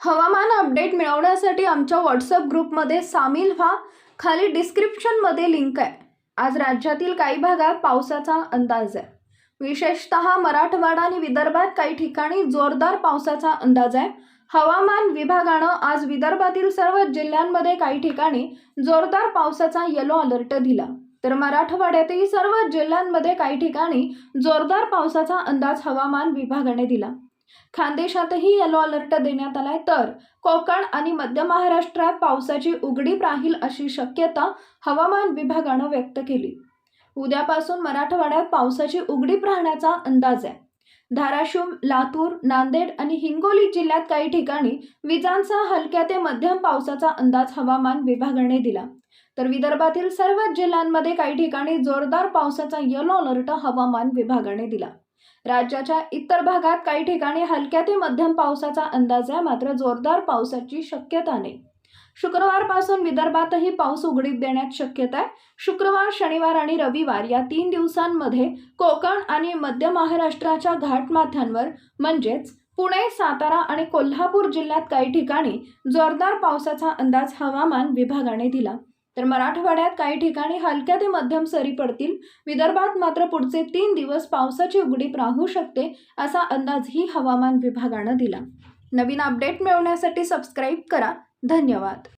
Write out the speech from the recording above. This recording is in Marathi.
हवामान अपडेट मिळवण्यासाठी आमच्या व्हॉट्सअप ग्रुपमध्ये सामील व्हा. खाली डिस्क्रिप्शनमध्ये लिंक आहे. आज राज्यातील काही भागात पावसाचा अंदाज आहे. विशेषतः मराठवाडा आणि विदर्भात काही ठिकाणी जोरदार पावसाचा अंदाज आहे. हवामान विभागानं आज विदर्भातील सर्व जिल्ह्यांमध्ये काही ठिकाणी जोरदार पावसाचा येलो अलर्ट दिला. तर मराठवाड्यातही सर्व जिल्ह्यांमध्ये काही ठिकाणी जोरदार पावसाचा अंदाज हवामान विभागाने दिला. खानदेशातही येलो अलर्ट देण्यात आलाय. तर कोकण आणि मध्य महाराष्ट्रात पावसाची उघडीप राहील अशी शक्यता हवामान विभागानं व्यक्त केली. उद्यापासून मराठवाड्यात पावसाची उघडीप राहण्याचा अंदाज आहे. धाराशिव लातूर नांदेड आणि हिंगोली जिल्ह्यात काही ठिकाणी विजांचा हलक्या ते मध्यम पावसाचा अंदाज हवामान विभागाने दिला. तर विदर्भातील सर्वच जिल्ह्यांमध्ये काही ठिकाणी जोरदार पावसाचा येलो अलर्ट हवामान विभागाने दिला. राज्याच्या इतर भागात काही ठिकाणी हलक्या ते मध्यम पावसाचा अंदाज आहे. मात्र जोरदार पावसाची शक्यता नाही. शुक्रवारपासून विदर्भातही पाऊस उघडीप देण्यात शक्यता आहे. शुक्रवार शनिवार आणि रविवार या तीन दिवसांमध्ये कोकण आणि मध्य महाराष्ट्राच्या घाटमाथ्यांवर म्हणजेच पुणे सातारा आणि कोल्हापूर जिल्ह्यात काही ठिकाणी जोरदार पावसाचा अंदाज हवामान विभागाने दिला. तर मराठवाड्यात काही ठिकाणी हलक्या ते मध्यम सरी पडतील. विदर्भात मात्र पुढचे तीन दिवस पावसाची उघडीप राहू शकते असा अंदाजही हवामान विभागानं दिला. नवीन अपडेट मिळवण्यासाठी सबस्क्राईब करा. धन्यवाद.